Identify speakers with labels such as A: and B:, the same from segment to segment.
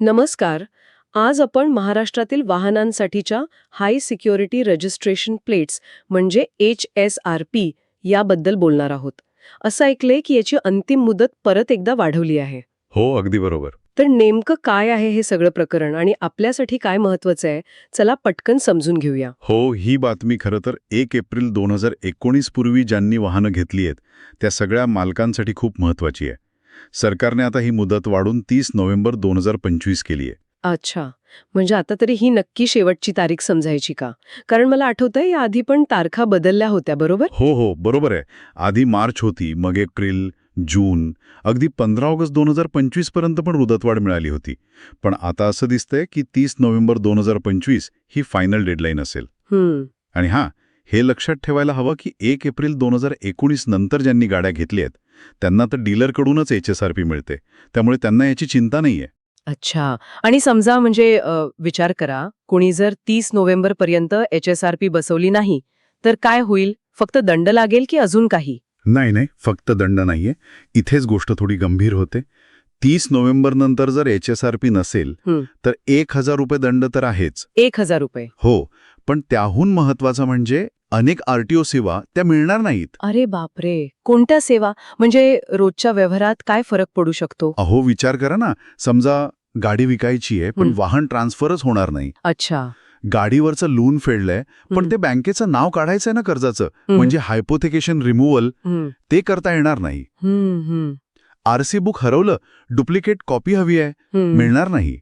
A: नमस्कार. आज आपण महाराष्ट्रातील वाहनांसाठीच्या हाय सिक्युरिटी रजिस्ट्रेशन प्लेट्स म्हणजे एच एस आर पी याबद्दल बोलणार आहोत. असं ऐकलंय की याची अंतिम मुदत परत एकदा वाढवली आहे.
B: हो अगदी बरोबर.
A: तर नेमकं काय आहे हे सगळं प्रकरण आणि आपल्यासाठी काय महत्वाचं आहे चला पटकन समजून घेऊया.
B: हो ही बातमी खरं तर एक एप्रिल दोन हजार एकोणीस पूर्वी ज्यांनी वाहनं घेतली आहेत त्या सगळ्या मालकांसाठी खूप महत्वाची आहे. सरकारने आता ही मुदत वाढून तीस नोव्हेंबर दोन हजार पंचवीस केली आहे
A: अच्छा. म्हणजे आता तरी ही नक्की शेवटची तारीख समजायची का? कारण मला आठवतंय या आधी पण तारखा बदलल्या होत्या बरोबर?
B: हो हो बरोबर आहे. आधी मार्च होती मग एप्रिल जून अगदी पंधरा ऑगस्ट दोन हजार पंचवीसपर्यंत पण मुदतवाढ मिळाली होती. पण आता असं दिसतंय की तीस नोव्हेंबर दोन हजार पंचवीस ही फायनल डेडलाईन असेल.
A: हम्म.
B: आणि हां हे लक्षात ठेवायला हवं की एक एप्रिल दोन हजार एकोणीस नंतर ज्यांनी गाड्या घेतल्या आहेत त्यांना तर डीलरकडूनच एच एस आर पी मिळते. त्यामुळे त्यांना याची चिंता नाहीये.
A: अच्छा. आणि समजा म्हणजे विचार करा कोणी जर तीस नोव्हेंबर पर्यंत एच एस आर पी बसवली नाही तर काय होईल? फक्त दंड लागेल की अजून काही?
B: नाही नाही. फक्त दंड नाहीये. इथेच गोष्ट थोडी गंभीर होते. तीस नोव्हेंबर नंतर जर एच एस आर पी नसेल. तर एक हजार रुपये दंड तर आहेच.
A: एक हजार रुपये.
B: हो. पण त्याहून महत्वाचं म्हणजे अनेक आरटीओ सेवा त्या मिळणार नाहीत.
A: अरे बापरे. कोणत्या सेवा? म्हणजे रोजच्या व्यवहारात काय फरक पडू शकतो?
B: अहो विचार करा ना. समजा गाडी विकायची आहे पण
A: हं.
B: वाहन ट्रान्सफरच होणार नाही.
A: अच्छा.
B: गाडीवरचं लोन फेडलंय पण
A: हं.
B: ते बँकेचं नाव काढायचंय ना कर्जाचं.
A: हं.
B: म्हणजे हायपोथेकेशन रिमूव्हल. ते करता येणार नाही. आरसी बुक हरवलं डुप्लिकेट कॉपी हवी आहे. मिळणार नाही.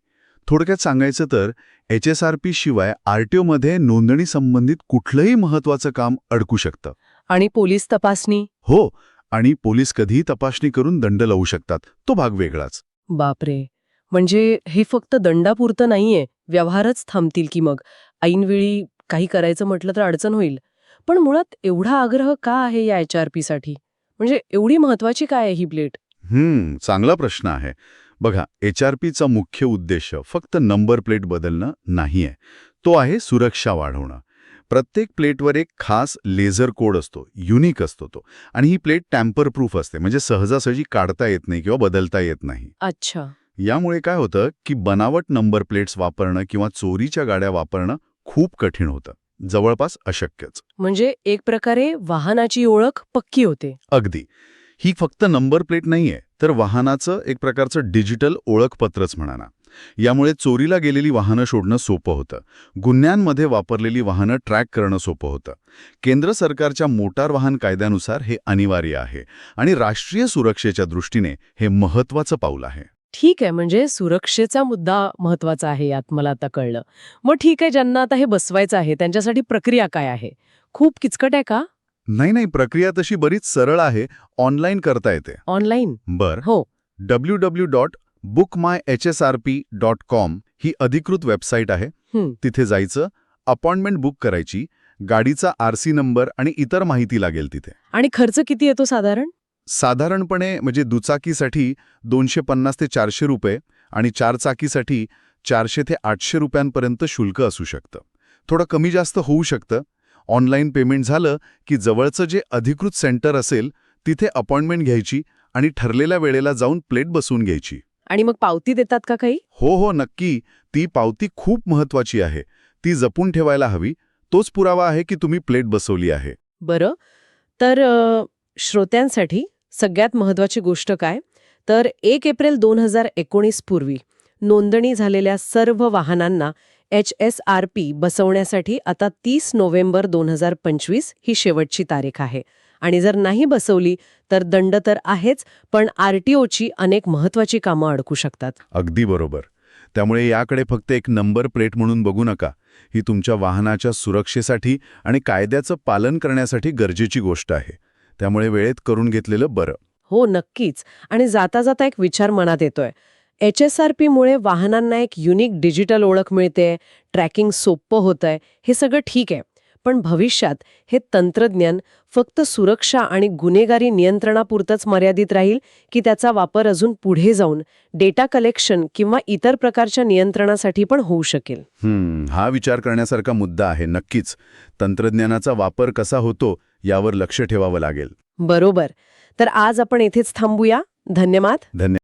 B: थोडक्यात सांगायचं तर एच एस आर पी शिवाय आरटीओमध्ये नोंदणी संबंधित कुठलंही महत्वाचं काम अडकू शकतं.
A: आणि पोलीस तपासणी?
B: हो आणि पोलीस कधीही तपासणी करून दंड लावू शकतात. तो भाग वेगळाच.
A: बापरे! म्हणजे हे फक्त दंडापुरतं नाहीये. व्यवहारच थांबतील की मग? ऐनवेळी काही करायचं म्हटलं तर अडचण होईल. पण मुळात एवढा आग्रह का आहे या एच आर पी साठी? म्हणजे एवढी महत्वाची काय आहे ही प्लेट
B: हम्म चांगला प्रश्न आहे. बघा एच आर पीचा मुख्य उद्देश फक्त नंबर प्लेट बदलणं नाही आहे तो आहे सुरक्षा वाढवणं. प्रत्येक प्लेटवर एक खास लेझर कोड असतो युनिक असतो तो. आणि ही प्लेट टॅम्पर प्रूफ असते म्हणजे सहजासहजी काढता येत नाही किंवा बदलता येत नाही.
A: अच्छा.
B: यामुळे काय होतं की बनावट नंबर प्लेट्स वापरणं किंवा चोरीच्या गाड्या वापरणं खूप कठीण होतं. जवळपास अशक्यच.
A: म्हणजे एक प्रकारे वाहनाची ओळख पक्की होते.
B: अगदी. ही फक्त नंबर प्लेट नाहीये तर वाहनाचं एक प्रकारचं डिजिटल ओळखपत्रच म्हणा ना यामुळे चोरीला गेलेली वाहनं शोधणं सोपं होतं. गुन्ह्यांमध्ये वापरलेली वाहनं ट्रॅक करणं सोपं होतं. केंद्र सरकारच्या मोटार वाहन कायद्यानुसार हे अनिवार्य आहे आणि राष्ट्रीय सुरक्षेच्या दृष्टीने हे महत्वाचं पाऊल आहे.
A: ठीक आहे म्हणजे सुरक्षेचा मुद्दा महत्त्वाचा आहे यात मला आता कळलं. मग ठीक आहे ज्यांना आता हे बसवायचं आहे त्यांच्यासाठी प्रक्रिया काय आहे? खूप किचकट आहे का?
B: नाही नाही प्रक्रिया तशी बरीच सरळ आहे. ऑनलाईन करता येते.
A: ऑनलाईन?
B: बर.
A: हो.
B: W W dot book my H S R P dot com ही अधिकृत वेबसाईट आहे. तिथे जायचं अपॉइंटमेंट बुक करायची गाडीचा आर सी नंबर आणि इतर माहिती लागेल तिथे.
A: आणि खर्च किती येतो साधारण?
B: साधारणपणे म्हणजे दुचाकीसाठी दोनशे पन्नास ते चारशे रुपये आणि चारचाकीसाठी चारशे ते आठशे रुपयांपर्यंत शुल्क असू शकतं. थोडं कमी जास्त होऊ शकतं ऑनलाईन पेमेंट झालं की जवळचं जे अधिकृत सेंटर असेल तिथे अपॉइंटमेंट घ्यायची आणि ठरलेल्या वेळेला जाऊन प्लेट बसवून घ्यायची.
A: आणि मग पावती देतात का काही?
B: हो हो नक्की. ती पावती खूप महत्वाची आहे. ती जपून ठेवायला हवी. तोच पुरावा आहे की तुम्ही प्लेट बसवली आहे.
A: बरं. तर श्रोत्यांसाठी सगळ्यात महत्वाची गोष्ट काय? तर एक एप्रिल दोन हजार एकोणीस पूर्वी नोंदणी झालेल्या सर्व वाहनांना एच एस आर पी बसवण्यासाठी आता तीस नोव्हेंबर दोन हजार पंचवीस ही शेवटची तारीख आहे. आणि जर नाही बसवली तर दंड तर आहेच पण आरटीओची अनेक महत्वाची कामं अडकू शकतात.
B: अगदी बरोबर. त्यामुळे याकडे फक्त एक नंबर प्लेट म्हणून बघू नका. ही तुमच्या वाहनाच्या सुरक्षेसाठी आणि कायद्याचं पालन करण्यासाठी गरजेची गोष्ट आहे. त्यामुळे वेळेत करून घेतलेलं बरं.
A: हो नक्कीच. आणि जाता जाता एक विचार मनात येतोय. एच एस आर पीमुळे वाहनांना एक युनिक डिजिटल ओळख मिळते ट्रॅकिंग सोपं होतंय हे सगळं ठीक आहे. पण भविष्यात हे तंत्रज्ञान फक्त सुरक्षा आणि गुन्हेगारी नियंत्रणापुरतंच मर्यादित राहील की त्याचा वापर अजून पुढे जाऊन डेटा कलेक्शन किंवा इतर प्रकारच्या नियंत्रणासाठी पण होऊ शकेल.
B: हा विचार करण्यासारखा मुद्दा आहे नक्कीच. तंत्रज्ञानाचा वापर कसा होतो यावर लक्ष ठेवावं लागेल.
A: बरोबर. तर आज आपण येथेच थांबूया. धन्यवाद.
B: धन्यवाद